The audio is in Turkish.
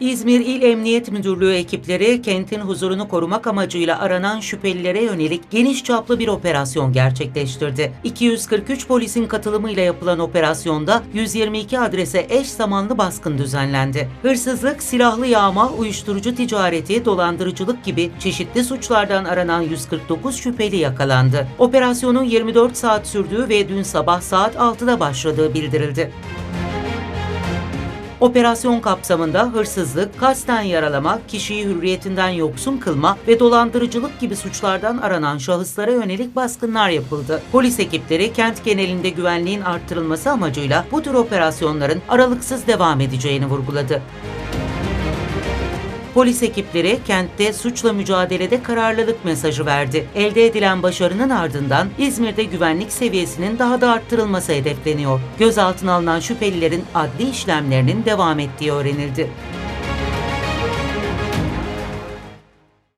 İzmir İl Emniyet Müdürlüğü ekipleri kentin huzurunu korumak amacıyla aranan şüphelilere yönelik geniş çaplı bir operasyon gerçekleştirdi. 243 polisin katılımıyla yapılan operasyonda 122 adrese eş zamanlı baskın düzenlendi. Hırsızlık, silahlı yağma, uyuşturucu ticareti, dolandırıcılık gibi çeşitli suçlardan aranan 149 şüpheli yakalandı. Operasyonun 24 saat sürdüğü ve dün sabah saat 6'da başladığı bildirildi. Operasyon kapsamında hırsızlık, kasten yaralama, kişiyi hürriyetinden yoksun kılma ve dolandırıcılık gibi suçlardan aranan şahıslara yönelik baskınlar yapıldı. Polis ekipleri kent genelinde güvenliğin arttırılması amacıyla bu tür operasyonların aralıksız devam edeceğini vurguladı. Polis ekipleri kentte suçla mücadelede kararlılık mesajı verdi. Elde edilen başarının ardından İzmir'de güvenlik seviyesinin daha da arttırılması hedefleniyor. Gözaltına alınan şüphelilerin adli işlemlerinin devam ettiği öğrenildi.